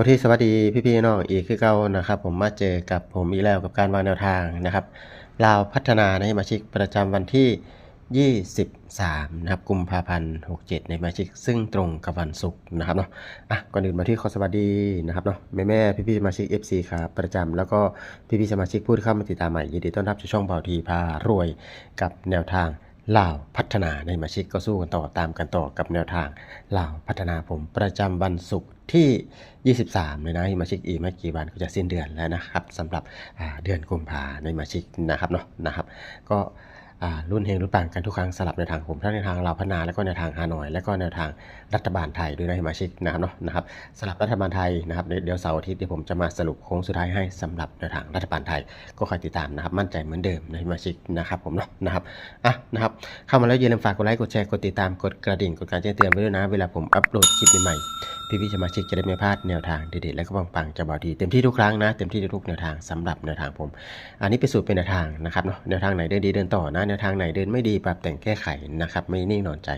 เบาที่สวัสดีพี่ๆน้องอีกคือเก่านะครับ ผมมาเจอกับผมอีกแล้วกับการวางแนวทางนะครับลาวพัฒนาในสมาชิกประจำวันที่ 23 นะครับกุมภาพันธ์67 ในสมาชิก ซึ่งตรงกับวันศุกร์นะครับเนาะอะก่อนอื่นมาที่ขอสวัสดีนะครับเนาะแม่แม่พี่ๆสมาชิก FC ครับประจำแล้วก็พี่ๆสมาชิกผู้ที่เข้ามาติดตามใหม่ยินดีต้อนรับสู่ช่องเบาทีพารวยกับแนวทาง ลาวพัฒนาในมาชิกก็สู้กันต่อตามกันต่อกับแนวทางลาวพัฒนาผมประจำวันศุกร์ที่ 23เลยนะมาชิกอีกไม่กี่วันก็จะสิ้นเดือนแล้วนะครับสำหรับเดือนกุมภาในมาชิกนะครับเนาะนะครับ ก็ รุ่นเฮงรุ่นปังกันทุกครั้งสลับในทางผมทั้งในทางเราวพัฒนา แล้วก็ในทางฮานอย แล้วก็ในทางรัฐบาลไทยด้วยนะมาชิกนะครับเนาะนะครับสลับรัฐบาลไทยนะครับเดี๋ยวเสาร์อาทิตย์เดี๋ยวผมจะมาสรุปโค้งสุดท้ายให้สำหรับในทางรัฐบาลไทยก็คอยติดตามนะครับมั่นใจเหมือนเดิมในมาชิกนะครับผมเนาะนะครับอะนะครับเข้ามาแล้วอย่าลืมฝากกดไลค์กดแชร์กดติดตามกดกระดิ่งกดการแจ้งเตือนไว้ด้วยนะ เวลาผมอัปโหลดคลิปใหม่ พี่พี่ๆสมาชิกจะได้ไม่พลาดแนวทางเด็ดๆและก็ปังๆจะบอกดีเต็มที่ทุกครั้งนะเต็มที่ทุกแนวทางสำหรับแนวทางผม อันนี้เป็นสูตรเป็นแนวทางนะครับเนาะแนวทางไหนเดินดีเดินต่อนะแนวทางไหนเดินไม่ดีปรับแต่งแก้ไขนะครับไม่นิ่งนอนใจ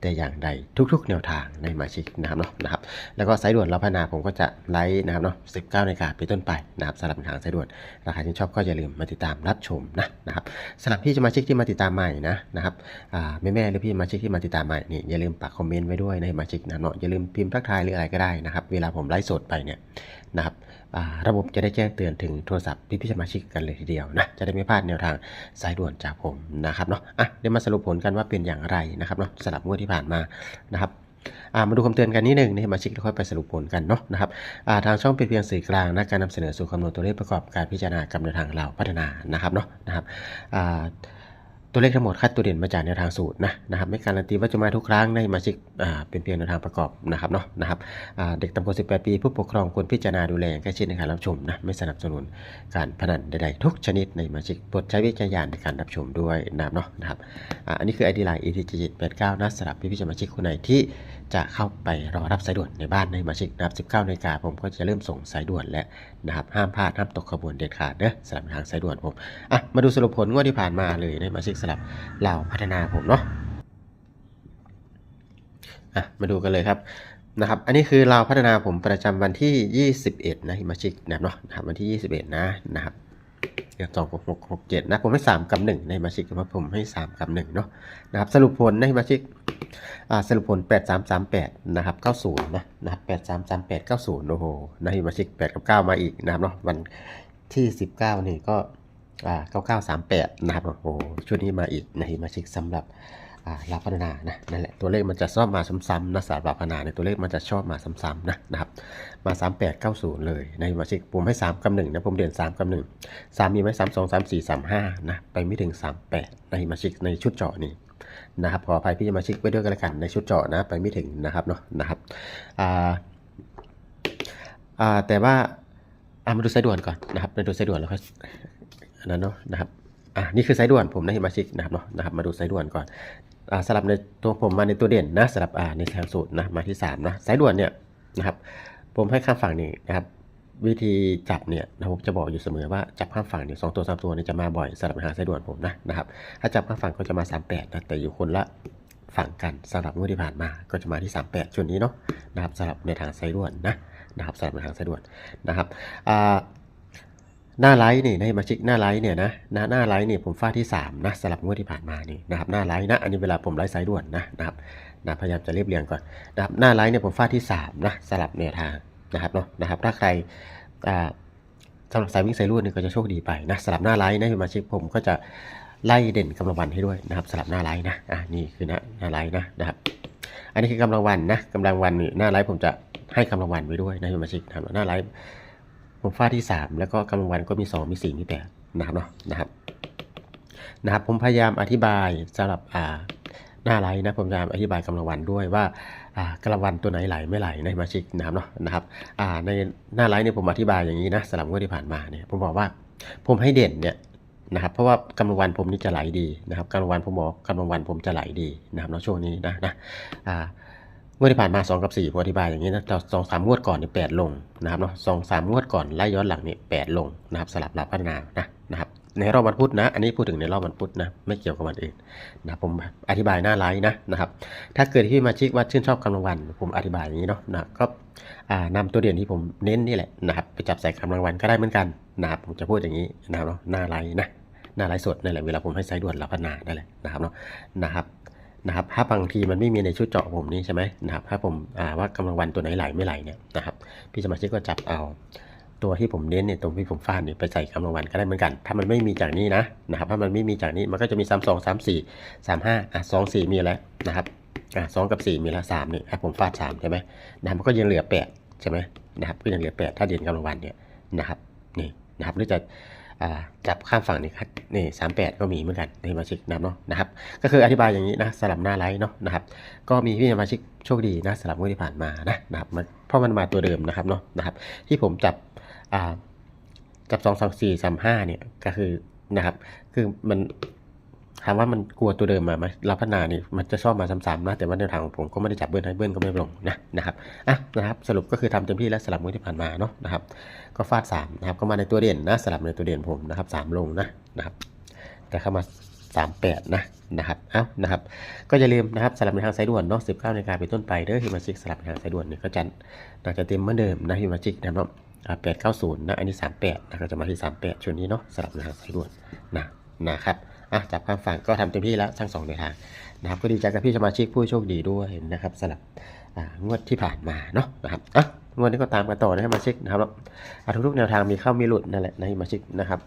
แต่อย่างใดทุก ๆ แนวทางในมาชิกนะครับเนาะนะครับแล้วก็สายด่วนเราพัฒนาผมก็จะไลฟ์นะครับเนาะ19นาฬิกาเป็นต้นไปนะครับสำหรับทางสายด่วนราคาที่ชอบก็อย่าลืมมาติดตามรับชมนะนะครับสำหรับพี่สมาชิกที่มาติดตามใหม่นะนะครับอ่าแม่ๆหรือพี่สมาชิกที่มาติดตามใหม่นี่อย่าลืมปักคอมเมนต์ไว้ด้วยในสมาชิกนะเนาะอย่าลืมพิมพ์ทักทายหรืออะไรก็ได้นะครับ เวลาผมไลฟ์สดไปเนี่ยนะครับระบบจะได้แจ้งเตือนถึงโทรศัพท์พี่พี่สมาชิกกันเลยทีเดียวนะจะได้ไม่พลาดแนวทางสายด่วนจากผมนะครับเนาะอะเดี๋ยวมาสรุปผลกันว่าเป็นอย่างไรนะครับเนาะสลับงวดที่ผ่านมานะครับอ่ามาดูคำเตือนกันนิดหนึ่งนี่มาชิกแล้วค่อยไปสรุปผลกันเนาะนะครับอ่าทางช่องเป็นเพียงสื่อกลางนะการนำเสนอสู่คำนวณตัวเลขประกอบการพิจารณากับแนวทางเราพัฒนานะครับเนาะนะครับอ่า ตัวเลขทั้งหมดคัดตัวเด่นมาจากแนวทางสูตรนะนะครับไม่การันตีว่าจะมาทุกครั้งในมาชิกอ่าเป็นเพียงแนวทางประกอบนะครับเนาะนะครับอ่าเด็กต่ำกว่า 18 ปี ผู้ปกครองควรพิจารณาดูแลใกล้ชิดในการรับชมนะไม่สนับสนุนการพนันใดๆทุกชนิดในมาชิกโปรดใช้วิจารณญาณในการรับชมด้วยนะครับเนาะนะครับอ่าอันนี้คือ ID ไลน์ ETG 789นะสำหรับพี่พี่ๆสมาชิกคนไหนที่ จะเข้าไปรอรับสายด่วนในบ้านในมาชิกนะครับ19นาฬิกาผมก็จะเริ่มส่งสายด่วนแล้วนะครับห้ามพลาดห้ามตกขบวนเด็ดขาดเด้อสำหรับทางสายด่วนผมอะมาดูสรุปผลงวดที่ผ่านมาเลยในมาชิกสลับลาพัฒนาผมเนาะอะมาดูกันเลยครับนะครับ อันนี้คือลาพัฒนาผมประจำวันที่ 21 นะมาชิกนะครับเนาะนะครับวันที่ 21 นะนะครับ เดี๋ยวสองหกหกหกเจ็ดนะ ผมให้3กับ1ในมาชิกนะครับผมให้3กับ1เนาะนะครับ สรุปผลในมาชิกอ่าสรุปผล8338นะครับ90นย์นะนะครับ8338 90โอ้โหในมาชิก8กับ9มาอีกนะครับเนาะวันที่19นี่ก็อ่า9938 นะครับ โอ้โห ชุดนี้มาอีกในมาชิกสำหรับอ่าลาพัฒนานะนั่นแหละตัวเลขมันจะชอบมาซ้ำๆนะศาสารลาพัฒนาในยตัวเลขมันจะชอบมาซ้ำๆนะนะครับ มา 38 90 เลยนะฮิมาชิกผมให้ 3กับ1นะผมเด่น3กับ1 3มีไหม3 2 3 4 3 5นะไปไม่ถึง 38นมาชิกในชุดเจาะนี้นะครับขออภัยพี่มาชิกไว้ด้วยกันละกันในชุดเจาะนะไปไม่ถึงนะครับเนาะนะครับอ่าอ่าแต่ว่าอ่ามาดูสายด่วนก่อนนะครับมาดูสายด่วนแล้วค่อยอันนั้นเนาะนะครับอ่านี่คือสายด่วนผมนะมาชิกนะครับเนาะนะครับมาดูสายด่วนก่อนอ่าสลับในตัวผมมาในตัวเด่นนะสลับอ่าในทางสูตรนะมาที่สามนะสายด่วนเนี่ยนะครับ ผมให้ข้ามฝั่งนี่นะครับ วิธีจับเนี่ยนะผมจะบอกอยู่เสมอว่าจับข้ามฝั่งเนี่ยสองตัวสามตัวเนี่ยจะมาบ่อยสำหรับหาสายด่วนผมนะนะครับ ถ้าจับข้ามฝั่งก็จะมา 38นะแต่อยู่คนละฝั่งกันสำหรับงวดที่ผ่านมาก็จะมาที่ 38 ชุดนี้เนาะนะครับสำหรับในทางสายด่วนนะนะครับสำหรับในทางสายด่วนนะครับอ่าหน้าไลท์นี่ในมาชิกหน้าไลท์เนี่ยนะหน้าหน้าไลท์เนี่ยผมฟาดที่3นะสำหรับงวดที่ผ่านมานี่นะครับหน้าไลท์นะอันนี้เวลาผมไลฟ์สายด่วนนะนะครับ นะพยายามจะเรียบเรียงก่อนนะครับหน้าไลท์เนี่ยผมฟาดที่3นะสลับแนวทางนะครับเนาะนะครับถ้าใครอ่าสำหรับสายวิ่งสายรูดนี่ก็จะโชคดีไปนะสลับหน้าไลน์นะสมาชิกผมก็จะไล่เด่นกำลังวันให้ด้วยนะครับสลับหน้าไลน์นะอะนี่คือหน้าหน้าไลน์นะนะครับอันนี้คือกำลังวันนะกำลังวันนี่หน้าไลน์ผมจะให้กำลังวันไว้ด้วยนะสมาชิกทำหน้าไลน์ผมฟาดที่ 3 แล้วก็กำลังวันก็มี 2 มี4มี8นะครับเนาะนะครับนะครับผมพยายามอธิบายสำหรับอ่า หน้าไลน์นะผมพยายามอธิบายกำลังวันด้วยว่ากำลังวันตัวไหนไหลไม่ไหลในมาชิกนะครับเนาะนะครับในหน้าไลเนี่ยผมอธิบายอย่างนี้นะสำหรับงวดที่ผ่านมาเนี่ยผมบอกว่าผมให้เด่นเนี่ยนะครับเพราะว่ากำลังวันผมนี่จะไหลดีนะครับกำลังวันผมบอกกำลังวันผมจะไหลดีนะครับเนาะช่วงนี้นะนะอ่างวดที่ผ่านมา 2 กับ 4ผมอธิบายอย่างนี้นะแต่สองสามงวดก่อนเนี่ยแปดลงนะครับเนาะสองสามงวดก่อนไล่ย้อนหลังเนี่ยแปดลงนะครับสลับรับพัฒนานะนะครับ ในรอบวันพุธนะ อันนี้พูดถึงในรอบวันพุธนะ ไม่เกี่ยวกับวันอื่นนะผมอธิบายหน้าไลน์นะนะครับ ถ้าเกิดที่มาชิกว่าชื่นชอบกำลังวันผมอธิบายอย่างนี้เนาะนะก็อ่านำตัวเด่นที่ผมเน้นนี่แหละนะครับไปจับใส่กำลังวันก็ได้เหมือนกันนะครับผมจะพูดอย่างนี้นะครับเนาะหน้าไลน์นะหน้าไลฟ์สดนั่นแหละเวลาผมให้ไซด์ด่วนรับพัฒนานั่นแหละนะครับเนาะนะครับนะครับถ้าบางทีมันไม่มีในชุดเจาะผมนี่ใช่ไหมนะครับถ้าผมอ่าว่ากำลังวันตัวไหนไหลไม่ไหลเนี่ยนะครับพี่สมาชิกก็จับเอา ตัวที่ผมเน้นเนี่ยตรงที่ผมฟาดเนี่ยไปใส่กำลังวันก็ได้เหมือนกัน ถ้ามันไม่มีจากนี้นะนะครับ ถ้ามันไม่มีจากนี้มันก็จะมี3 2 3 4 3 5อะ2 4 มีแล้วนะครับอะ2กับ 4 มีแล้ว3นี่ถ้าผมฟาด3ใช่ไหมนะมันก็ยังเหลือ8ใช่ไหมนะครับก็ยังเหลือ 8 ถ้าเด่นกำลังวันเนี่ยนะครับนี่นะครับหรือจะอ่าจับข้ามฝั่งนี่ครับนี่สามแปดก็มีเหมือนกันในสมาชิกนะเนาะนะครับ ก็คืออธิบายอย่างนี้นะสลับหน้าไลท์เนาะนะครับ ก็มีพี่สมาชิกโชคดีนะสลับงวดที่ผ่านมานะนะครับเพราะมันมาตัวเดิมนะครับเนาะนะครับ ที่ผมจับ อ่าจับสองสองสี่สามห้าเนี่ยก็คือนะครับ คือมันถามว่ามันกลัวตัวเดิมมาไหมเราพัฒนานี่มันจะชอบมาซ้ำๆนะ แต่ว่าแนทางของผมก็ไม่ได้จับเบิ้ลให้เบิ้ลก็ไม่ลงนะนะครับ อะนะครับ สรุปก็คือทำเต็มที่แล้วสลับมือที่ผ่านมาเนาะนะครับ ก็ฟาดสามนะครับ ก็มาในตัวเด่นนะ สลับในตัวเด่นผมนะครับสามลงนะนะครับ แต่เข้ามาสามแปดนะนะครับ เอ้า นะครับ ก็อย่าลืมนะครับสลับในทางสายด่วนเนาะสิบเก้านาฬิกาเป็นต้นไปเด้อฮิมาชิกสลับในทางสายด่วนเนี่ยก็จะน่าจะเต็มเหมือนเดิมนะฮิมาชิกนะครับ แปดเก้าศูนย์นะอันนี้สามแปดนะก็จะมาที่สามแปดช่วงนี้เนาะสลับในทางสายด่วนนะนะครับอะจับข้ามฝั่งก็ทำเต็มที่แล้วทั้งสองในทางนะครับก็ดีใจกับพี่สมาชิกผู้โชคดีด้วยนะครับสลับอ่างวดที่ผ่านมาเนาะนะครับอะงวดนี้ก็ตามกันต่อนะให้มาชิกนะครับทุกๆแนวทางมีเข้ามีหลุดนั่นแหละนะให้มาชิกนะครับ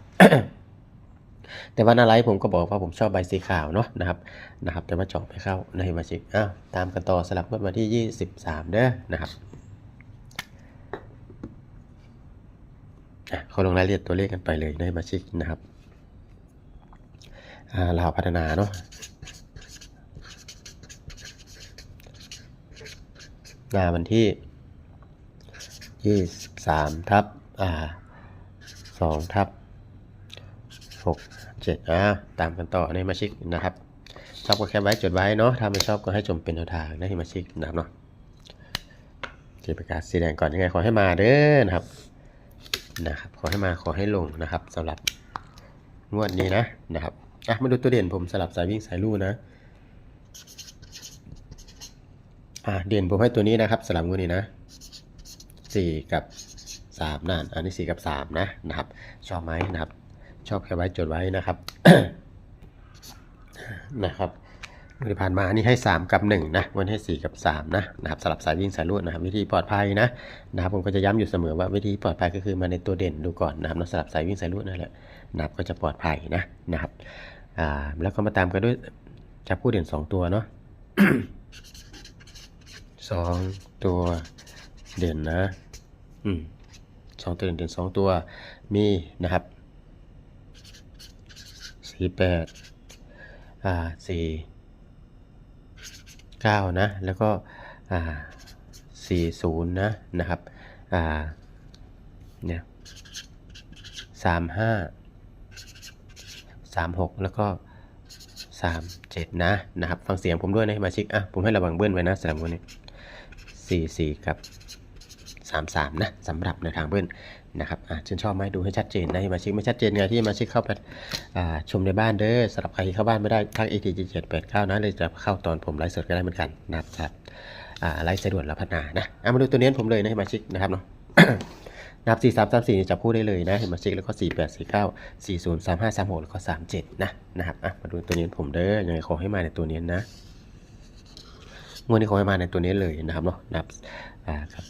แต่ว่าน้าไลผมก็บอกว่าผมชอบใบสีขาวเนาะนะครับนะครับ แต่ว่าเจาะไม่เข้าในมาชิกอ้าวตามกันต่อสลับงวดวันที่ 23 เด้อนะครับ อะ เขาลงรายละเอียดตัวเลขกันไปเลยในมาชิกนะครับอ่าลาวพัฒนาเนาะงานวันที่ 23 ทับอ่า2ทับ6 7อ่าตามกันต่อในมาชิกนะครับ ชอบก็แคปไว้จดไว้เนาะถ้าไม่ชอบก็ให้ชมเป็นแนวทางให้มาชิกนะครับเนาะเก็บประกาศสีแดงก่อนยังไงขอให้มาเด้อนะครับ นะครับ ขอให้มาขอให้ลงนะครับสำหรับงวดนี้นะนะครับอะมาดูตัวเด่นผมสลับสายวิ่งสายลู่นะอะเด่นผมให้ตัวนี้นะครับสลับงวดนี้นะสี่กับสามนั่นอันนี้สี่กับสามนะนะครับ ชอบไหมนะครับ ชอบแค่ไว้จดไว้นะครับนะครับ ที่ผ่านมาอันนี้ให้ 3 กับ 1 นะวันให้ 4 กับ 3 นะนะครับสลับสายวิ่งสายลวดนะครับวิธีปลอดภัยนะนะครับผมก็จะย้ำอยู่เสมอว่าวิธีปลอดภัยก็คือมาในตัวเด่นดูก่อนนะครับแล้วสลับสายวิ่งสายลวดนั่นแหละนะครับก็จะปลอดภัยนะนะครับอ่าแล้วก็มาตามกันด้วยจับคู่เด่น 2 ตัวเนาะสองตัวเด่นนะอืมสองตัวเด่นเด่นสองตัวมีนะครับสี่แปดอ่าสี่ 9 นะ แล้วก็อ่า40 นะนะครับอ่าเนี่ย35 36แล้วก็37นะนะครับ ฟังเสียงผมด้วยนะสมาชิกอะผมให้ระวังเบิ้ลไว้นะสำหรับวันนี้44กับ33นะสำหรับในวทางเบิ้ลน ชื่นชอบไหมดูให้ชัดเจนนะมาชิกไม่ชัดเจนไงที่มาชิกเข้าไปอ่าชมในบ้านเด้อสำหรับใครที่เข้าบ้านไม่ได้ทัก ATG 789นะเลยจะเข้าตอนผมไลฟ์สดก็ได้เหมือนกันนะครับอ่าไลฟ์สะดวกและพัฒนานะอะมาดูตัวเนี้ยผมเลยนะมาชิกนะครับเนาะนับ4 3 3 4จับคู่ได้เลยนะเห็นมาชิกแล้วก็ 4 8 4 9 4 0 3 5 3 6 แล้วก็ 37 นะนะครับอะมาดูตัวนี้ผมเด้อยังไงขอให้มาในตัวนี้นะงวดนี้ขอให้มาในตัวนี้เลยนะครับเนาะนับอ่าครับ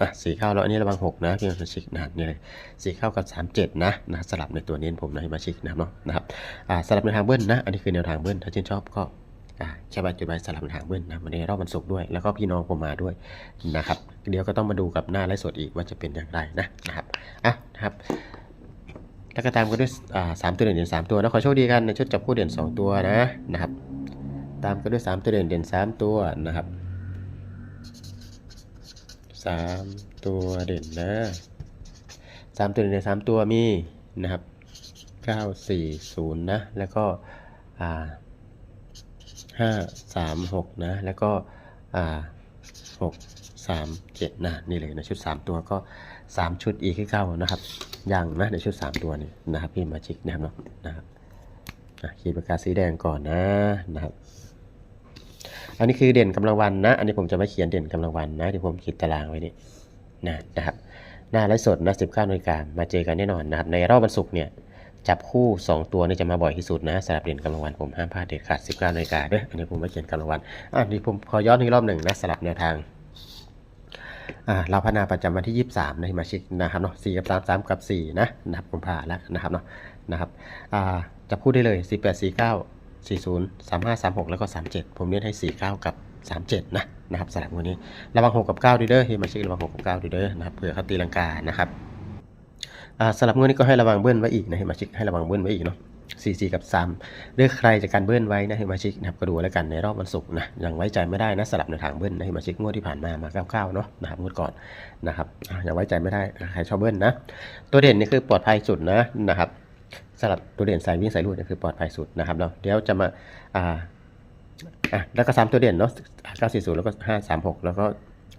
อะสี่เข้าแล้วอันนี้ระวังหกนะพี่มาชิกนะนี่เลยสี่เข้ากับสามเจ็ดนะนะสลับในตัวนี้ผมนะให้มาชิกนะครับเนาะนะครับอ่าสลับในทางเบิ้ลนะอันนี้คือแนวทางเบิ้ลถ้าชื่นชอบก็อ่าแค่ใบจุดใบสลับในทางเบิ้ลนะวันนี้รอบวันศุกร์ด้วย แล้วก็พี่น้องผมมาด้วยนะครับเดี๋ยวก็ต้องมาดูกับหน้าไลฟ์สดอีกว่าจะเป็นอย่างไรนะนะครับอะนะครับแล้วก็ตามกันด้วยอ่าสามตัวเด่นเด่นสามตัวนะขอโชคดีกันในชุดจับคู่เด่นสองตัวนะนะครับ ตามกันด้วยสามตัวเด่นเด่นสามตัวนะครับ สามตัวเด่นนะสามตัวเด่นในสามตัวมีนะครับเก้าสี่ศูนย์นะ แล้วก็อ่าห้าสามหกนะ แล้วก็อ่าหกสามเจ็ดนะนี่เลยในชุดสามตัวก็สามชุดอีกคือเก้านะครับยังนะในชุดสามตัวนี้นะครับพี่มาชิกนะครับเนาะนะครับขีดปากกาสีแดงก่อนนะนะครับ อันนี้คือเด่นกำลังวันนะ อันนี้ผมจะไม่เขียนเด่นกำลังวันนะที่ผมขีดตารางไว้นี่นะนะครับ หน้าไลฟ์สดนะ19นาฬิกามาเจอกันแน่นอนนะครับ ในรอบวันศุกร์เนี่ยจับคู่ 2 ตัวนี่จะมาบ่อยที่สุดนะสำหรับเด่นกำลังวันผมห้ามพลาดเด็ดขาด 19นาฬิกาด้วยอันนี้ผมไม่เขียนกำลังวันอะนี่ผมขอย้อนอีกรอบหนึ่งนะสลับแนวทางอ่าเราพัฒนาประจำวันที่ 23นะที่มาชิกนะครับเนาะ4กับ3 3 กับ 4 นะนะครับผมผ่าแล้วนะครับเนาะนะครับอ่าจับคู่ได้เลย48 49 40 35 36 แล้วก็ 37 ผมเน้นให้ 49 กับ 37 นะนะครับสลับวันนี้ระวัง 6 กับ9ดีเด้อที่มาชิกระวัง 6 กับ9ดีเด้อนะครับเผื่อเขาตีลังกานะครับสลับงวดนี้ก็ให้ระวังเบิ้ลไว้อีกนะให้มาชิกให้ระวังเบิ้ลไว้อีกเนาะสี่สี่กับสามเลือกใครจะการเบิ้ลไว้นะให้มาชิกนะครับก็ดูแล้วกันในรอบวันศุกร์นะยังไว้ใจไม่ได้นะสลับในทางเบิ้ลนะให้มาชิกงวดที่ผ่านมามาเก้าเนาะนะครับงวดก่อนนะครับยังไว้ใจไม่ได้ใครชอบเบิ้ลนะตัวเด่นนี่คือปลอดภัยสุดนะนะครับ สลับตัวเด่นสายวิ่งสายรูดนี่ยคือปลอดภัยสุดนะครับเราเดี๋ยวจะมาอ่าอะแล้วก็สามตัวเด่นเนาะเก้าสี่ศูนย์แล้วก็ห้าสามหกแล้วก็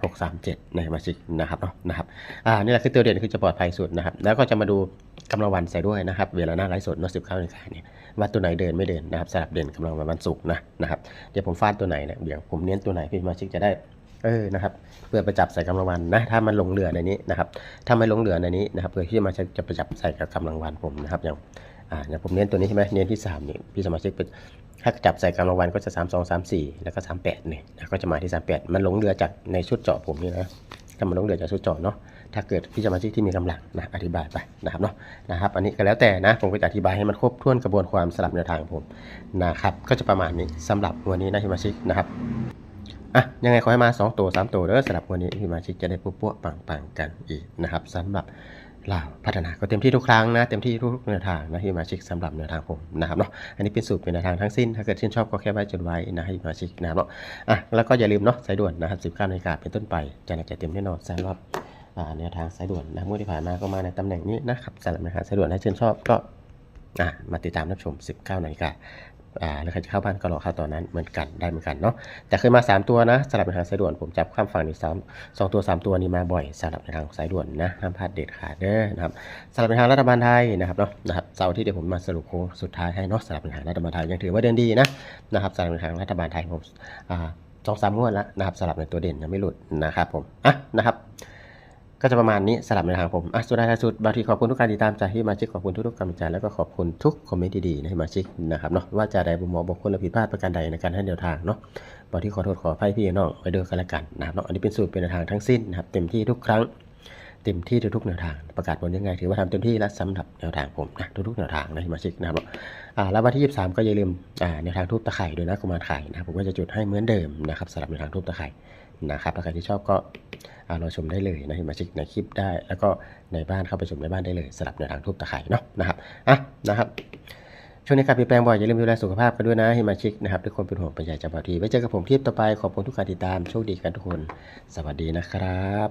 หกสามเจ็ดในมาชิกนะครับเนาะนะครับอ่านี่แหละคือตัวเด่นคือจะปลอดภัยสุดนะครับ แล้วก็จะมาดูกำลังวันใส่ด้วยนะครับ เวลาหน้าไลฟ์สดเนอะสิบเก้านาฬิกาเนี่ยว่าตัวไหนเดินไม่เดินนะครับสลับเด่นกำลังวันวันศุกร์นะนะครับเดี๋ยวผมฟาดตัวไหนเนี่ยเดี๋ยวผมเน้นตัวไหนพี่มาชิกจะได้ เออนะครับเพื่อประจับใส่กำลังวันนะถ้ามันลงเหลือในนี้นะครับถ้าไม่ลงเหลือในนี้นะครับเพื่อที่มาชิกจะประจับใส่กับกำลังวันผมนะครับอย่างอ่าอย่างผมเน้นตัวนี้ใช่ไหมเน้นที่สามนี่พี่สมาชิกเป็นถ้าจับใส่กำลังวันก็จะสามสองสามสี่แล้วก็สามแปดเนี่ยนะก็จะมาที่สามแปดมันหลงเหลือจากในชุดเจาะผมนี่นะถ้ามันต้องเดือจากชุดเจาะเนาะถ้าเกิดพี่สมาชิกที่มีกำลังนะอธิบายไปนะครับเนาะนะครับ อันนี้ก็แล้วแต่นะผมก็จะอธิบายให้มันครบถ้วนกระบวนความสลับแนวทางของผมนะครับก็จะประมาณนี้สำหรับวันนี้นะพี่สมาชิกนะครับ อะยังไงขอให้มา 2 ตัว 3 ตัวเด้อสำหรับวันนี้พี่มาชิกจะได้ปุ๊บปั๊วปังๆกันอีกนะครับสำหรับเราพัฒนาก็เต็มที่ทุกครั้งนะ เต็มที่ทุกแนวทางนะพี่มาชิกสำหรับแนวทางผมนะครับเนาะอันนี้เป็นสูตรเป็นแนวทางทั้งสิ้น ถ้าเกิดชื่นชอบก็แค่ไว้จดไว้นะให้พี่มาชิกนะครับเนาะอะแล้วก็อย่าลืมเนาะสายด่วนนะครับ19นาฬิกาเป็นต้นไปจะน่าจะเต็มแน่นอนสำหรับแนวทางสายด่วนนะเมื่อที่ผ่านมาก็มาในตำแหน่งนี้นะครับสำหรับแนวทางสายด่วนถ้าชื่นชอบก็อ่ามาติดตามรับชม 19นาฬิกา อ่าแล้วใครจะเข้าบ้านก็รอเข้าตอนนั้นเหมือนกันได้เหมือนกันเนาะแต่เคยมา 3 ตัวนะสำหรับแนทางสายด่วนผมจับข้ามฝั่งนี่สามสองตัว 3 ตัวนี้มาบ่อยสำหรับแนทางสายด่วนนะห้ามพลาดเด็ดขาดเด้อนะครับสำหรับแนทางรัฐบาลไทยนะครับเนาะนะครับเสาร์อาที่เดี๋ยวผมมาสรุปโค้งสุดท้ายให้เนาะสำหรับแนทางรัฐบาลไทยยังถือว่าเดินดีนะนะครับสำหรับแนทางรัฐบาลไทยผมอ่าสองสามงวดแล้วนะครับสำหรับในตัวเด่นยังไม่หลุดนะครับผมอะนะครับ ก็จะประมาณนี้สลับในทางผมอะสุดท้ายสุดบางทีขอบคุณทุกการติดตามจากที่มาชิกขอบคุณทุกๆกำลังใจแล้วก็ขอบคุณทุกคอมเมนต์ดีๆในมาชิกนะครับเนาะว่าจะใดบุมมองบุคคลและผิดพลาดประการใดในการให้แนวทางเนาะบางทีขอโทษขออภัยพี่น้องไว้ด้วยกันละกันนะครับเนาะอันนี้เป็นสูตรเป็นแนวทางทั้งสิ้นนะครับเต็มที่ทุกครั้งเต็มที่ทุกๆแนวทางประกาศผลยังไงถือว่าทำเต็มที่และสำหรับแนวทางผมนะทุกๆแนวทางนะที่มาชิกนะครับเนาะอ่าแล้ววันที่ 23 ก็อย่าลืมอ่าแนวทางทูบตะไคร่ด้วยนะกุมารไข่นะผมก็จะจุดให้เหมือนเดิมนะครับสำหรับแนวทางทูบตะไคร่ นะครับถ้าใครที่ชอบก็อ่าชมได้เลยนะที่มาชิกในคลิปได้ แล้วก็ในบ้านเข้าไปชมในบ้านได้เลยสลับในทางทุบตะไคร่เนาะนะครับอะนะครับช่วงนี้การเปลี่ยนแปลงบ่อยอย่าลืมดูแลสุขภาพกันด้วยนะให้มาชิกนะครับทุกคนเป็นห่วงเป็นใยจากบาทีไว้เจอกับผมคลิปต่อไปขอบคุณทุกการติดตามโชคดีกันทุกคน สวัสดีนะครับ